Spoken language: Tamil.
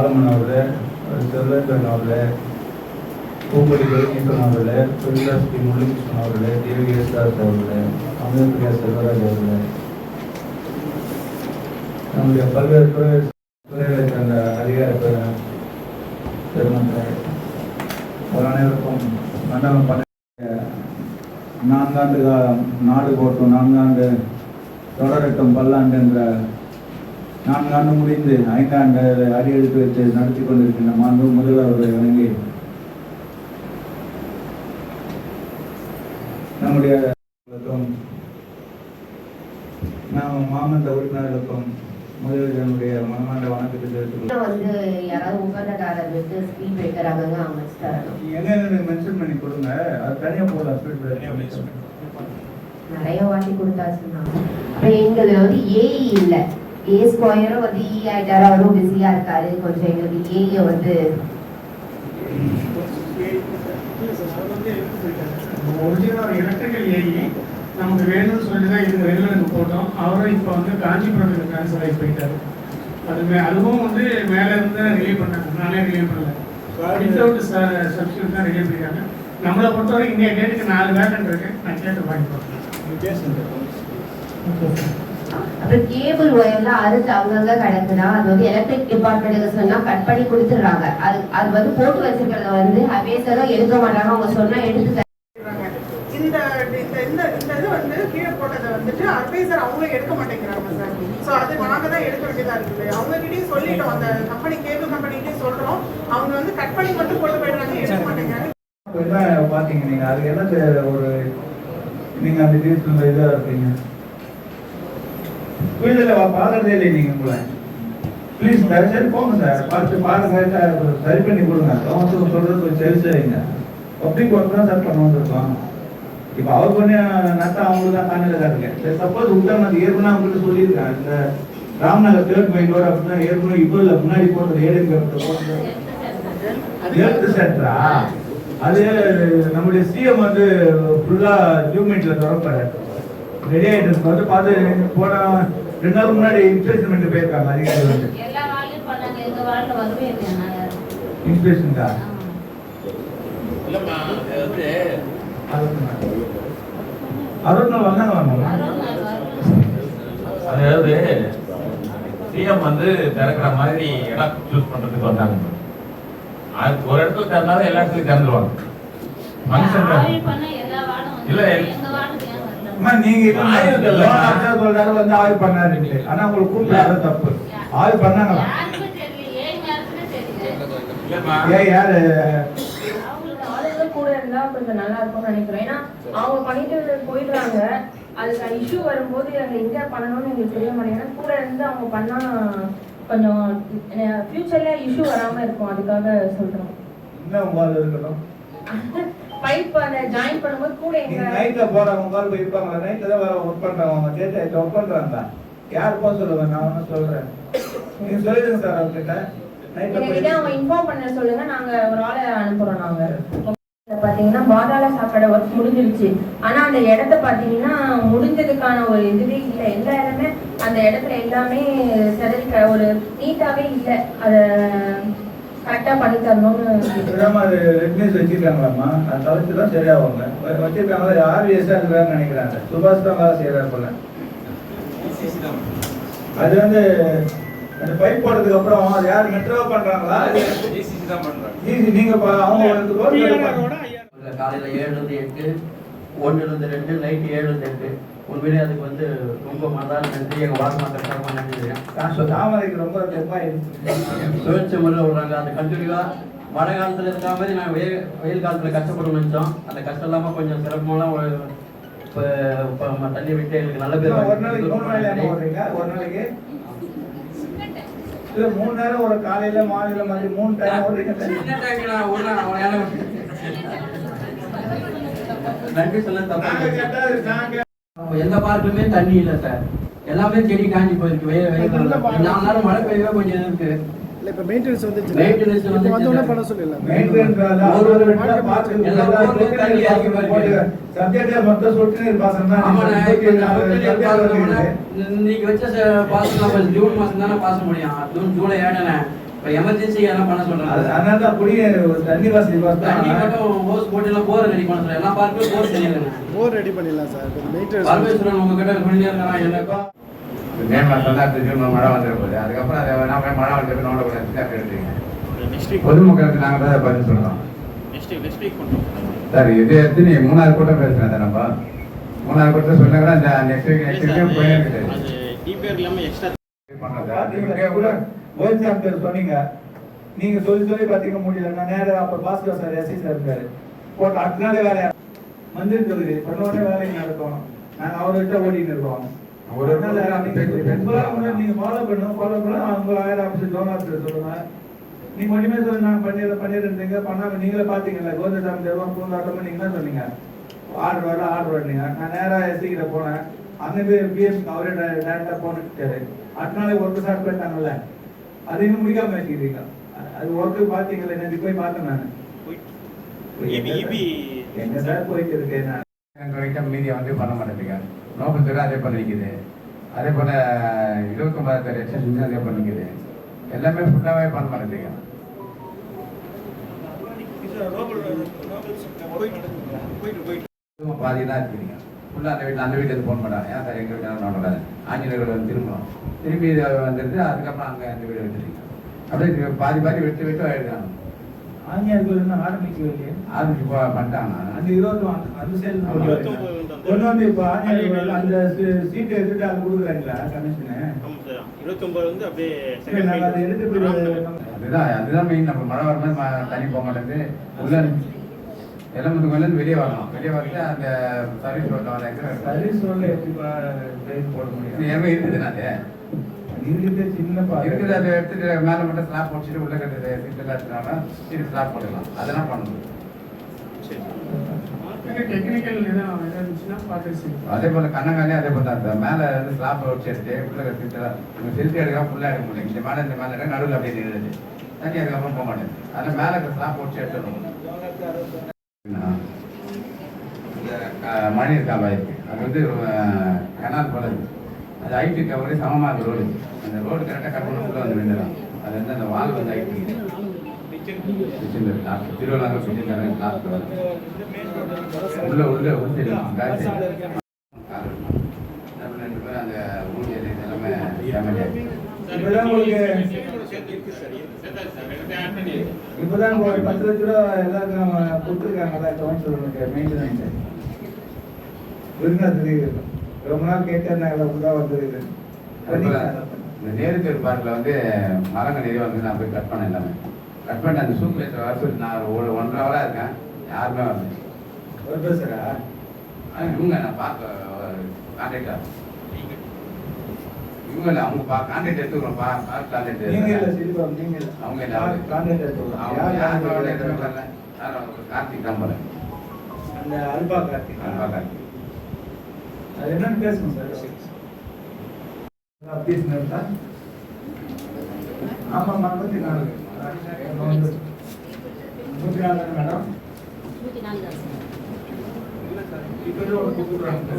அன்பு சோதரர் சாலமன் அவர்களே செல்வேந்திரன் அவர்களே பூப்படி கவிஞன் அவர்களே பிரியாஸ்ரீ முரளிகிருஷ்ணன் தேவி யேசுதாஸ் அவர்கள் அமிர்தபிரியா செல்வராஜ் அவர்கள் நம்முடைய பல்வேறு துறை துறைகளை சேர்ந்த அதிகார பெரு- பெருமக்களே ஒரு அனைவருக்கும் மண்டலம் பண்ண நான்காண்டு காலம் நாடு போட்டும் நான்காண்டு தொடரட்டும் பல்லாண்டு என்ற நான்காண்டு முடிந்து ஐந்தாண்டு அடியெடுத்து வைத்து நடத்தி கொண்டிருக்கின்ற மாண்பு முதல்வர்களை வணங்கி நம்முடைய நாம் மாமன்ற உறுப்பினர்களுக்கும் முதலில் மனமாண்ட வணக்கத்தை தெரிவித்துக். வந்து யாராவது உகந்ததாரர் விட்டு ஸ்பீட் பிரேக்கர் அங்கங்க அமைச்சு தரணும். எங்க மென்ஷன் பண்ணி கொடுங்க. அது தனியா போடலாம் ஸ்பீட் பிரேக் நிறைய வாட்டி கொடுத்தாச்சுன்னா அப்புறம் எங்களுக்கு வந்து ஏஇ இல்ல. ஏ ஸ்கொயரும் வந்து இ ஆயிட்டாரு? அவரும் பிஸியா இருக்காரு. கொஞ்சம் எங்களுக்கு ஏஇ வந்து ஒரிஜினல் எலக்ட்ரிக்கல் ஏஇ நமக்கு வேணும்னு சொல்லிட்டு தான் இது ரெகுலருக்கு போட்டோம். அவரும் இப்போ வந்து காஞ்சிபுரத்துக்கு ட்ரான்ஸ்ஃபர் ஆகி போயிட்டாரு. அது மே அதுவும் வந்து மேலே இருந்து ரிலீவ் பண்ணாங்க. நானே ரிலீவ் பண்ணல. வித்தவுட் சப்ஸ்டியூட் தான் ரிலீவ் பண்ணிருக்காங்க நம்மளை பொறுத்தவரைக்கும் இந்தியா டேட்டுக்கு நாலு வேக்கன்ட் இருக்கு. நான் கேட்டு வாங்கிப்போம் அப்புறம் கேபிள் ஒயர்லாம் அறுத்து அங்கங்க கிடக்குதா அது வந்து எலக்ட்ரிக் டிபார்ட்மெண்ட்டுக்கு சொன்னா கட் பண்ணி கொடுத்துடுறாங்க. அது அது வந்து போட்டு வச்சிருக்கிறத வந்து அபேசரும் எடுக்க மாட்டாங்க. அவங்க சொன்னா எடுத்து இந்த இந்த இது வந்து கீழே போட்டதை வந்துட்டு அட்வைசர் அவங்க எடுக்க மாட்டேங்கிறாங்க சார். ஸோ அது நாங்க தான் எடுக்க வேண்டியதா இருக்குது அவங்க கிட்டயும் சொல்லிட்டோம். அந்த கம்பெனி கேபிள் கம்பெனிகிட்டயும் சொல்றோம். அவங்க வந்து கட் பண்ணி மட்டும் போட்டு போயிடுறாங்க. எடுக்க மாட்டேங்கிறாங்க. என்ன பாத்தீங்க நீங்க? அது என்ன ஒரு நீங்க அந்த டீச்சர்ல இதா இருப்பீங்க. ஃபீல்டில் பார்க்கறதே இல்லை நீங்க உங்களை ப்ளீஸ் தயவுசெய்து போங்க சார் பார்த்து பாருங்க சரி பண்ணி கொடுங்க. கவுன்சில் சொல்றது சரி சரிங்க பப்ளிக் ஒர்க் தான் சார் பண்ண வந்திருக்கோம் இப்போ அவர் பண்ணி நட்டா அவங்களுக்கு தான் காணல தான் இருக்கேன் சரி சப்போஸ் உத்தரவு ஏற்கனவே அவங்ககிட்ட சொல்லியிருக்கேன். இந்த ராம்நகர் தேர்ட் மைண்ட் ரோடு அப்படின்னா ஏற்கனவே இப்போ இல்லை முன்னாடி போட்டது ஏடிஎம் போட்டது. ஹெல்த் சென்டரா அது நம்முடைய சிஎம் வந்து ஃபுல்லா ஜூமெண்ட்ல திறப்பாரு ரெடி ஆயிட்டு இருக்கு. வந்து பார்த்து போன ரெண்டு நாள் முன்னாடி இன்ஸ்பெக்ஷன் போயிருக்காங்க அதிகாரிகள் வந்து. இன்ஸ்பெக்ஷன் தான். இல்லம்மா அது வந்து அறுபத்தி நாள் வந்தாங்க வாங்க. அதாவது சிஎம் வந்து திறக்கிற மாதிரி இடம் சூஸ் பண்றதுக்கு வந்தாங்க. அது ஒரு இடத்துல திறந்தாலும் எல்லா இடத்துலயும் திறந்துருவாங்க. மனுஷன் பண்ண இல்ல, நீங்க சொல்றாரு வந்து ஆய்வு பண்ணாரு ஆனா உங்களுக்கு கூப்பிட்டு தப்பு. ஆய்வு பண்ணாங்களா? ஏன் யாரு? கூட இருந்தா கொஞ்சம் நல்லா இருக்கும்னு நினைக்கிறேன். ஏன்னா அவங்க பண்ணிட்டு போயிடுறாங்க. அதுக்கு இஷ்யூ வரும்போது அங்க எங்க பண்ணணும்னு எங்களுக்கு தெரிய மாட்டேங்குது. கூட இருந்து அவங்க பண்ணா கொஞ்சம் ஃபியூச்சர்ல இஷ்யூ வராம இருக்கும். அதுக்காக சொல்றோம். என்ன பைப் அந்த ஜாயின் பண்ணும்போது கூட எங்க நைட்ல போறவங்க கால் போய் இருப்பாங்களா நைட்ல தான் வர ஒர்க் டைட்ல ஒர்க் பண்றாங்க. யார் போக சொல்லுங்க நான் ஒன்றும் சொல்றேன். நீங்க சொல்லிடுங்க சார் எங்ககிட்ட அவங்க இன்ஃபார்ம் பண்ண சொல்லுங்க நாங்க ஒரு ஆளை அனுப்புறோம் நாங்க. பாத்தீங்கன்னா பாதாள சாக்கடை ஒர்க் முடிஞ்சிருச்சு. ஆனா அந்த இடத்த பாத்தீங்கன்னா முடிஞ்சதுக்கான ஒரு இதுவே இல்ல. எல்லா இடமே அந்த இடத்துல எல்லாமே செதறி ஒரு நீட்டாவே இல்ல. அத கரெக்டா பண்ணி தரணும்னு விடாம அது ரெட்மிஸ் வச்சிருக்காங்களாம்மா. அது தவிர்த்து தான் சரியாவாங்க வ- வச்சிருக்காங்களா? ஆர்விஎஸ்ஸா இருக்கிறான்னு நினைக்கிறாங்க. சுபாஷ் தான் வேலை போல. அது வந்து அந்த பைப் போட்டதுக்கு அப்புறம் அது யார் மெட்ரோ பண்றாங்களா? ஈஸி நீங்க பா- அவங்க வந்து road ல டிஆர்ஆரோட ஐயா காலையில் ஏழுலேருந்து எட்டு ஒன்றுலேருந்து ரெண்டு நைட்டு ஏழுலேருந்து எட்டு. உண்மையிலே அதுக்கு வந்து ரொம்ப மனதார நன்றி. எங்கள் மக்கள் சார்பாக நன்றி தாமரைக்கு ரொம்ப சுழற்சி முறையில் விடுறாங்க அது கண்டினியூவாக மழை காலத்தில் இருக்கிற மாதிரி நாங்கள் வெயில் வெயில் காலத்தில் கஷ்டப்படணும்னு நினச்சோம். அந்த கஷ்டம் இல்லாமல் கொஞ்சம் சிரமம்லாம் ஒரு இப்போ தண்ணி விட்டு எங்களுக்கு நல்ல பேர் ஒரு நாளைக்கு மூணு போடுறீங்க ஒரு நாளைக்கு? இல்ல மூணு நேரம் ஒரு காலையில மாலையில மாதிரி மூணு டைம் ஓடுறீங்க. சின்ன நான் ஒரு நாள் நன்றி சொல்ல தப்பு எந்த பார்க்குமே தண்ணி இல்லை சார் எல்லாமே செடி காஞ்சி போயிருக்கு வெயில் வெயில் நாலு நாள் மழை பெய்யவே கொஞ்சம் இருக்கு இல்லை இப்போ மெயின்டெனன்ஸ் வந்துச்சு வந்த. பண்ண மெயின்டெனன்ஸ் ஒரு ஒரு போட்டு தண்ணி போட்டு பாருங்க. சப்ஜெக்டே தான். இருக்குது. இன்னைக்கு வச்ச இப்ப ஜூன் மாசம் தானே பாச முடியும் ஜூன் ஜூலை ஏழனை இப்ப எமர்ஜென்சி எல்லாம் பண்ண சொல்றாங்க. அதனால தான் குடிய ஒரு தண்ணி வசதி தண்ணி பார்த்தா மட்டும் ஹோஸ் போட்டு எல்லாம் போர் ரெடி பண்ண சொல்றேன். எல்லா பார்க்கும் போர் சரியில்லைங்க போர் ரெடி பண்ணிடலாம் சார். இப்போ மெயின்டெனன்ஸ் பரமேஸ்வரன் உங்ககிட்ட சொல்லிட்டே இருக்கான் எனக்கும் மே மாதம் தான் மழை வந்துட போகுது. அதுக்கப்புறம் அதை வேணா மழை வந்து நோண்டக்கூடாது அப்படி எடுத்துங்க பொதுமக்களுக்கு நாங்கள் தான் பதில் சொல்கிறோம் சார் இது எடுத்து நீ மூணாவது கூட்டம் பேசுகிறேன் சார் நம்ம மூணாவது கூட்டம் சொன்னாங்க இந்த நெக்ஸ்ட் வீக் நெக்ஸ்ட் வீக் போயிருக்குது பாத்தீங்களா, கூட சாமி பேர் சொன்னீங்க. நீங்க சொல்லி சொல்லி பாத்தீங்க முடியல. நான் நேரம் அப்ப பாஸ்கர் சார் எஸ்சி சார் இருக்காரு போட்டு அடுத்த நாளே வேலையா? வந்திருக்கிறது பண்ண உடனே வேலைக்கு நடக்கும் நாங்க அவர்கிட்ட ஓடிட்டு இருக்கோம். நீங்க ஃபாலோ பண்ணுங்க. ஃபாலோ பண்ண அவங்க ஆயிரம் ஆஃபீஸர் சொல்லுங்க நீங்க மட்டுமே சொல்லி நாங்க பண்ணிடுற பண்ணாம நீங்களே பாத்தீங்கல்ல. கோவிந்த சாமி தேர்வம் பூந்தாட்டம் நீங்க சொன்னீங்க? ஆர்டர் வர ஆர்டர் வரீங்க நான் நேரா எஸ்சி கிட்ட போனேன். அங்கிருந்து பிஎம் அவரே டேரக்டா போட்டுட்டாரு அடுத்த நாளே ஒர்க்கு ஸ்டார்ட் பண்ணிட்டாங்கல்ல. அது இன்னும் முடிக்காம வச்சுக்கிறீங்க அது ஒர்க்கு பாத்தீங்கல்ல நேற்று போய் பார்த்தேன் நான். எங்க சார் போயிட்டு இருக்கேன் நான் மீதியை வந்து பண்ண மாட்டேங்குங்க நோபல் துறை அதே பண்ணிக்குது அதே போல் இருபத்தொம்பதாயிரத்து எக்ஸ்டென்ஷன் அதே பண்ணிக்குது எல்லாமே ஃபுல்லாகவே பண்ண மாட்டேங்குங்க பாதி தான் இருக்கிறீங்க ஃபுல்லாக அந்த வீட்டில் அந்த வீட்டுக்கு ஃபோன் பண்ணாங்க ஏன் சார் எங்கள் வீட்டில் நோண்டாது ஆஞ்சநேயர் வீடு வந்து திரும்பணும் திரும்பி இது வந்துட்டு அதுக்கப்புறம் அங்கே அந்த வீடு விட்டுருக்கீங்க அப்படியே பாதி பாதி விட்டு விட்டு எழுதுறாங்க ஆங்கிலேயர்கள் இன்னும் ஆரம்பிக்கவே இல்லையே? ஆரம்பிச்சு போ- பண்ணிட்டாங்க அந்த இருபத்தி ஒன்று அந்த சைடு. கொண்டு வந்து இப்போ ஆங்கிலேயர்கள் அந்த சீட்டை எடுத்துட்டு அது கொடுக்குறாங்களா கமிஷனு? அதுதான் அதுதான் மெயின் நம்ம மழை வரும்போது ம- தண்ணி போக மாட்டேங்குது. உள்ள எலமத்துக்கு மேலே வெளியே வரணும். வெளியே வந்து அந்த சர்வீஸ் ரோட்டில் வர சர்வீஸ் ரோட்ல எப்படி போட முடியும்? எங்கே இருக்குது அது? இருக்குது சின்ன இருக்குது அதை எடுத்துட்டு மேலே மட்டும் ஸ்லாப் போட்டுட்டு உள்ள கட்டுறது சீட்டில் எடுத்துனால சீட்டு ஸ்லாப் போட்டுக்கலாம். அதெல்லாம் பண்ணணும். அதே போல் கண்ணங்காலே அதே போல் தான். மேலே வந்து ஸ்லாப் வச்சு எடுத்து உள்ள கட்டிட்டு செல்ஃபி எடுக்காம ஃபுல்லாக எடுக்க முடியல. இந்த மேலே இந்த மேலே நடுவில் அப்படியே நின்றுது. தண்ணி அதுக்கப்புறம் போக மாட்டேங்குது. அதில் மேலே ஸ்லாப் வச்சு எடுத்துடணும். மழைநீர் கால்வாய் இருக்கு. அது வந்து கனால் போல இருக்கு. அது ஐடி கவரே சமமாக ரோடு. அந்த ரோடு கரெக்டாக கட்டணும் உள்ள வந்து விழுந்துடும் அது வந்து அந்த வால் வந்து ஐடி திருவள்ளாங்க சுற்றிருக்காங்க லாஸ்ட் உள்ள உள்ள சைடு. ரெண்டு பேரும் அந்த ஊழியர் எல்லாமே ஆகிடுச்சு இப்பதான் ஒரு பத்து லட்ச ரூபா எல்லாருக்கும் நம்ம கொடுத்துருக்காங்கல்ல கவுன்சிலருக்கு மெயின்டெனன்ஸ் விருந்தாத்திரி ரொம்ப நாள் கேட்டிருந்தாங்க புதா வந்திருக்கு. இந்த நேரு தெரு பார்க்கில் வந்து மரங்கள் நிறைய வந்து நான் போய் கட் பண்ணேன் எல்லாமே. கட் பண்ணிட்டு அந்த சூப்பர்வைசர் வர சொல்லி நான் ஒரு ஒன்றரை ஹவராக இருக்கேன். யாருமே வரல. ஒரு ஆனால் இவங்க நான் பார்க்க கான்டாக்டா இவங்க இல்லை அவங்க பா கான்டாக்ட் எடுத்துக்கிறோம் பா கான்டாக்ட் நீங்க இல்ல சிரிப்பா நீங்க இல்ல. அவங்க. கான்டாக்ட் எடுத்துக்கலாம் அவங்க யாருமே கான்டாக்ட் எதுவுமே வரல யாரும் வரல. கார்த்திக் தான் போல. அந்த அல்பா கார்த்திக். கார்த்திக். அது என்னன்னு பேசணும் சார். நாலு. நாலு மேடம்? நூற்றி நாலு தான் சார். இப்போ கூப்பிடுறாங்க.